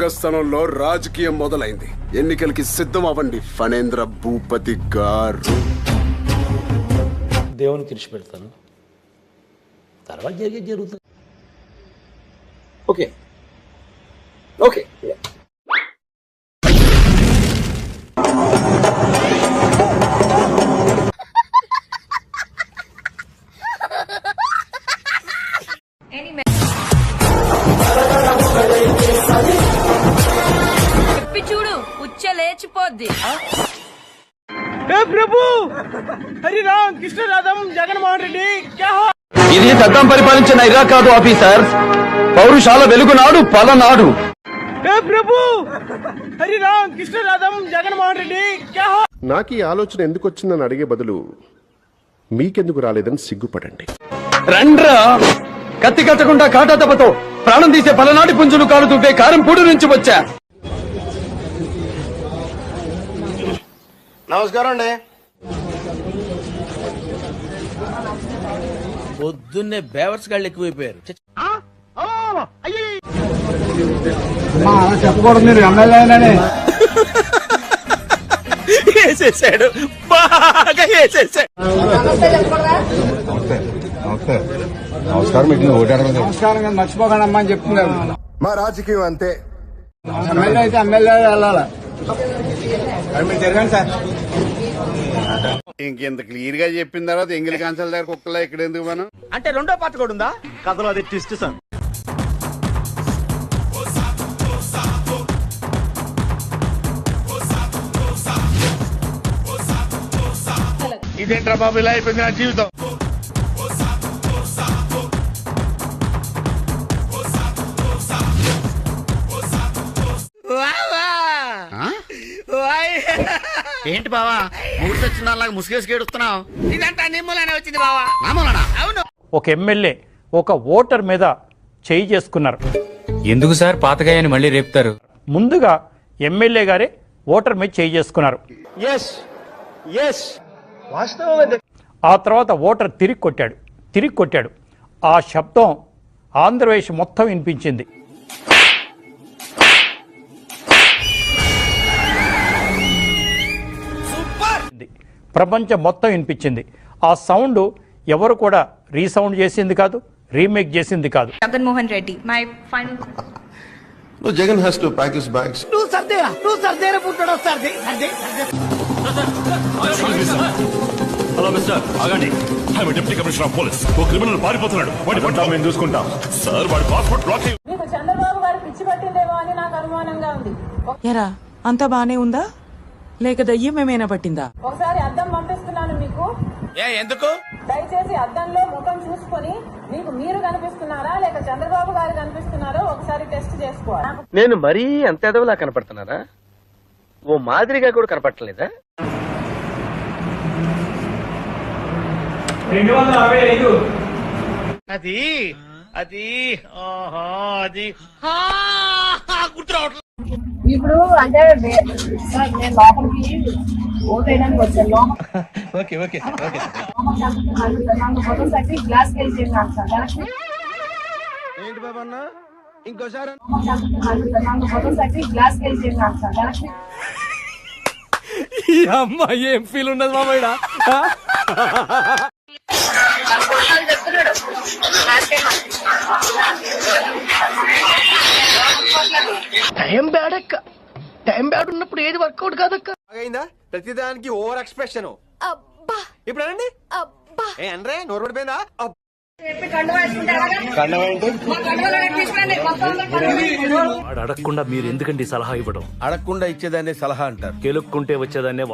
రంగస్థలంలో రాజకీయం మొదలైంది. ఎన్నికలకి సిద్ధం అవ్వండి ఫణేంద్ర భూపతి గారు. దేవుని తెరిచిపెడతాను తర్వాత జరిగే జరుగుతుంది. ఓకే. ఓకే. లేచిపోద్ది ఇది సద్దాం పరిపాలించిన ఇరాక్ కాదు ఆఫీసర్ పౌరుషాల వెలుగునాడు పలనాడు. నాకు ఈ ఆలోచన ఎందుకు వచ్చిందని అడిగే బదులు మీకెందుకు రాలేదని సిగ్గుపడండి. రండ్రా! కత్తి కట్టకుండా కాటా ప్రాణం తీసే పలనాటి పుంజులు కాలుతుంటే కారం పూడి నుంచి వచ్చా. నమస్కారం అండి. పొద్దున్నే బేవర్స్ గాళ్ళు ఎక్కువైపోయారు. చ్చ, వేసేసాడు. బాగా వేసేసాడు. నమస్కారం మర్చిపోకండి అమ్మా అని చెప్తున్నారు. మా రాజకీయం అంతే. ఎమ్మెల్యే అయితే ఎమ్మెల్యే వెళ్ళాలి? తిరగండి సార్. ఇంకెంత క్లియర్గా చెప్పిన తర్వాత ఎంగిలి కాన్సల్ దగ్గర కుక్కలా ఇక్కడ ఎందుకు మనం? అంటే రెండో పార్ట్ కూడా ఉందా? కథలో అది ట్విస్ట్ సార్ ఇదేంట్రా బాబు ఇలా అయిపోయింది నా జీవితం. ఏంటి బావా? మూడు వచ్చిన ముసుగేసి ఏడుస్తున్నావు? ఇదంతా నిమ్మలనే వచ్చింది బావా. నామూలనా అవును. ఒక ఎమ్మెల్యే ఒక ఓటర్ మీద చేయి చేసుకున్నారు. ఎందుకు సార్? పాతకాయని మళ్ళీ రేపుతారు. ముందుగా ఎమ్మెల్యే గారే ఓటర్ మీద చేయి చేసుకున్నారు. ఎస్ ఎస్ వాస్తవం అదే ఆ తర్వాత ఓటర్ తిరిగి కొట్టాడు తిరిగి కొట్టాడు. ఆ శబ్దం ఆంధ్రప్రదేశ్ మొత్తం వినిపించింది. ప్రపంచం మొత్తం వినిపించింది. ఆ సౌండ్ ఎవరు కూడా రీసౌండ్ చేసింది కాదు రీమేక్ చేసింది కాదు. Jaganmohan Reddy my final Jagan has to pack his bags hello mister ఆగండి. I'm deputy commissioner of police oh criminal పారిపోతున్నాడు. వాడి పట్ల మేము చూసుకుంటాం. సార్ వాడి పాస్పోర్ట్ బ్లాక్ అయ్యి మీకు చంద్రబాబు గారు పిచ్చి పట్టిందేమో అని నాకు అనుమానంగా ఉంది. ఎరా అంతా బానే ఉందా? లేక దయ్యం ఏమైనా పట్టిందా? ఒకసారి అద్దం పంపిస్తున్నాను మీకు. ఎందుకు? దయచేసి అద్దంలో ముఖం చూసుకొని మీకు మీరు కనిపిస్తున్నారా లేక చంద్రబాబు గారు కనిపిస్తున్నారో ఒకసారి టెస్ట్ చేసుకోవాలి. నేను మరీ అంత ఎదవలా కనపడుతున్నారా ఓ మాదిరిగా కూడా కనపడలేదా అది అది ఆహా అది. ఇప్పుడు అంటే సార్ నేను లోపలికి ఓట్ వేయడానికి వచ్చాను. Okay okay okay. ఫోటో సర్టి గ్లాస్ వెళ్ళి చేసినాను సార్ ఏంటి బాబా అన్న ఇంకోసారి ఫోటో సర్టి గ్లాస్ వెళ్ళి చేసినాను సార్ ఈ అమ్మాయి ఏం ఫీల్ ఉండదు మామయ్య టైం బ్యాడ్ అక్క. టైం బ్యాడ్ ఉన్నప్పుడు ఏది వర్కౌట్ కాదక్క. అయిందా ప్రతిదానికి ఓవర్ ఎక్స్ప్రెషన్. ఇప్పుడు అనండి. ఏ అనరే నోరు పడిపోయిందా వాడు అడగకుండా మీరు ఎందుకండి సలహా ఇవ్వడం? అడగకుండా ఇచ్చేదాన్ని సలహా అంటారు. కెలుక్కుంటే వచ్చేదాన్నే